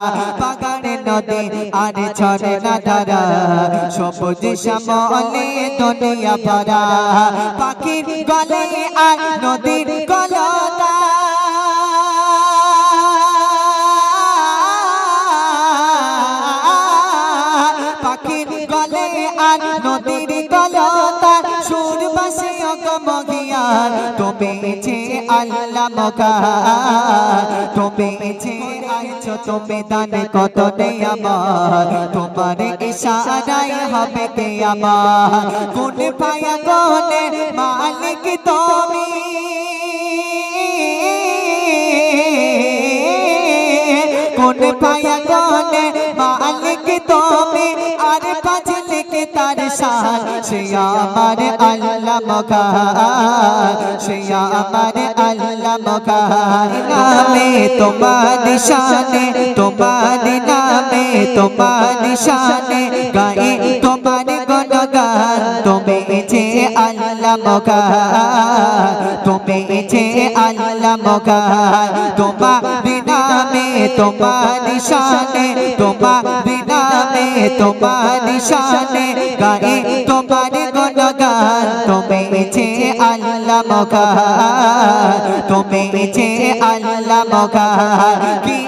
বাগানে নদী আর ছড়ে না ধারা সবুজ শ্যামলে দুনিয়া ভরা। পাখির গলে আর নদীর গলতা পাখির গলে আর নদীর গলতা সুর বাসে অগমগিয়ার তুমি যে আল্লাহ মকা তুমি যে আইছো, তুমি কত তোমার ইশারায় হবে কোন পায়া কোনে মালিক তুমি? কোন পায়া শান সে আমার আল্লাহ মকা সে আমার আল্লাহ মকা নামে তোমার শানে তোমার নামে তোমার শানে গায়ে তোমার গুণগান, তুমি যে আল্লাহ মকা তুমি যে আল্লাহ মকা তোমার নামে তোমার শানে তোমার নামে তোমার শানে গায়ে তোমার গুণগান। তুমি যে আল্লাহ মকা তুমি যে আল্লাহ মকা কি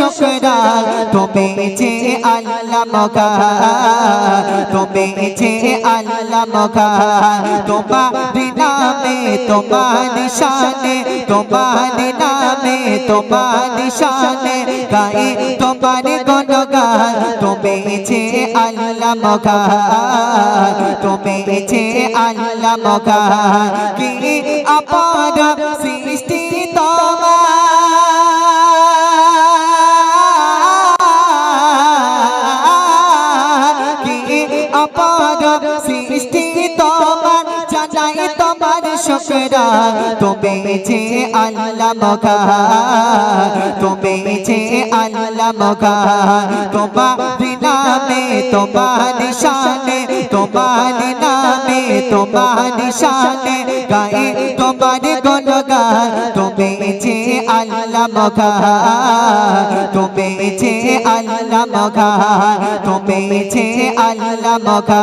শুকরান তুমি যে আল্লাহ মকা তুমি যে আল্লাহ মকা তোমার নামে, তোমার শানে তোমার নামে, তোমার শানে গায়ে তোমার গুণগান তুমি যে আল্লাহ মকা তুমি যে আল্লাহ মকা কি অপার সৃষ্টি অপার সৃষ্টি তোমার, জানাই তোমার শুকরা। তুমি যে আল্লাহ মগা, তুমি যে আল্লাহ মগা। তোমার নামে তোমার শানে তোমার নামে, তোমার শানে গায়ে তোমার গুণগান। তুমি যে আল্লাহ মকা তুমি যে আল্লাহ মকা তুমি যে আল্লাহ মকা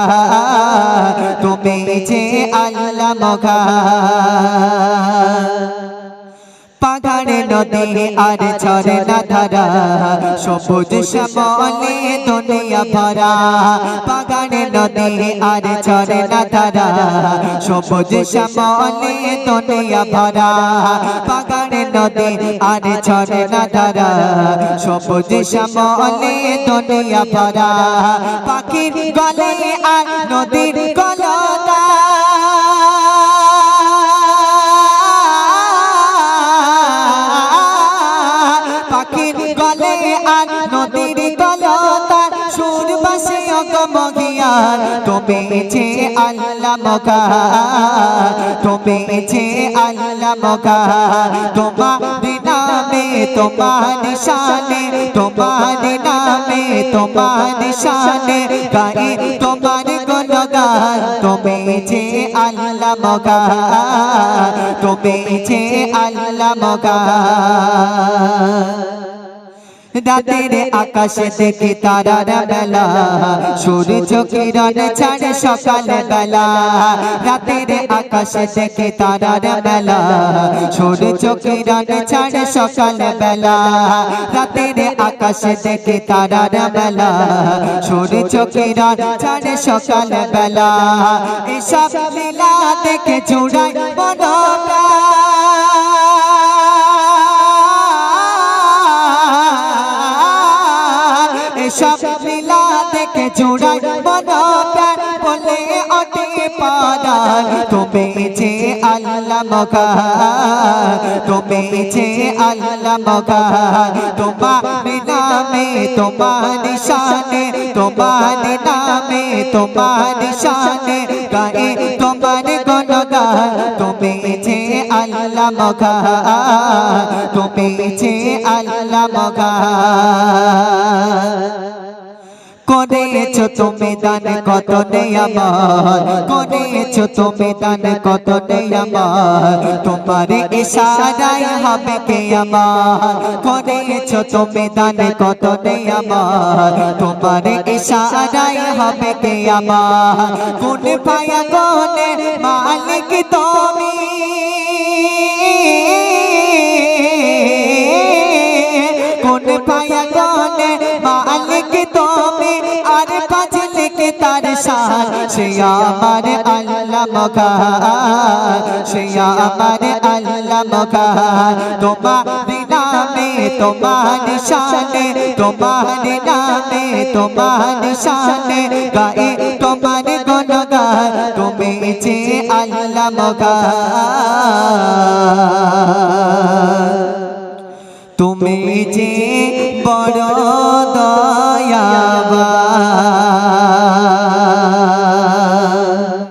তুমি যে আল্লাহ পাগাড়ে নদী আর ছড়ে না ধারা, সবুজ শ্যামলে দুনিয়া ভরা। পাগাড়ে নদী আর ছড়ে না ধারা, সবুজ শ্যামলে দুনিয়া ভরা। পাগাড়ে নদী আর ছড়ে না ধারা, সবুজ শ্যামলে দুনিয়া ভরা। পাখির গলে আর নদীর গলতা তুমি যে আল্লাহ মকা, তুমি যে আল্লাহ মকা, তোমার নামে, তোমার শানে তোমার নামে, তোমার শানে গায়ে তোমার গুণগান। তুমি যে আল্লাহ মকা, তুমি যে আল্লাহ মকা। রাতের আকাশে দেখি তারার বেলা। সূর্য কিরণ ছাড়ে সকাল বেলা। রাতের আকাশে দেখি তারার বেলা। সূর্য কিরণ ছাড়ে সকাল বেলা। রাতের আকাশে দেখি তারার বেলা। সূর্য কিরণ ছাড়ে সকাল বেলা। এসব লীলা দেখে জুড়াই এসব লীলা দেখে জোড়াই মনোপ্রাণ, বলে অটে পারান তুমি যে আল্লাহ মকা তুমি যে আল্লাহ মকা তোমার নামে, তোমার শানে তোমার নামে, তোমার শানে গায়ে তোমার গুণগান, তুমি যে আল্লাহ মগা তুমি যে আল্লাহ মগা করেছ তুমি দান কত আমার? করেছ তুমি দান কত আমার? তোমার ইশারায় হবে কে আমার? করেছ তুমি দান কত আমার? তোমার ইশারায় হবে কে আমার? কোন পায়া কোনে মালিক তুমি? কোন পায়া কোনে তার শান সে আমার আল্লাহ মগা সে আমার আল্লাহ মগা তোমার নামে, তোমার শানে তোমার নামে, তোমার শানে গায়ে তোমার গুণগান তুমি যে আল্লাহ তুমি যে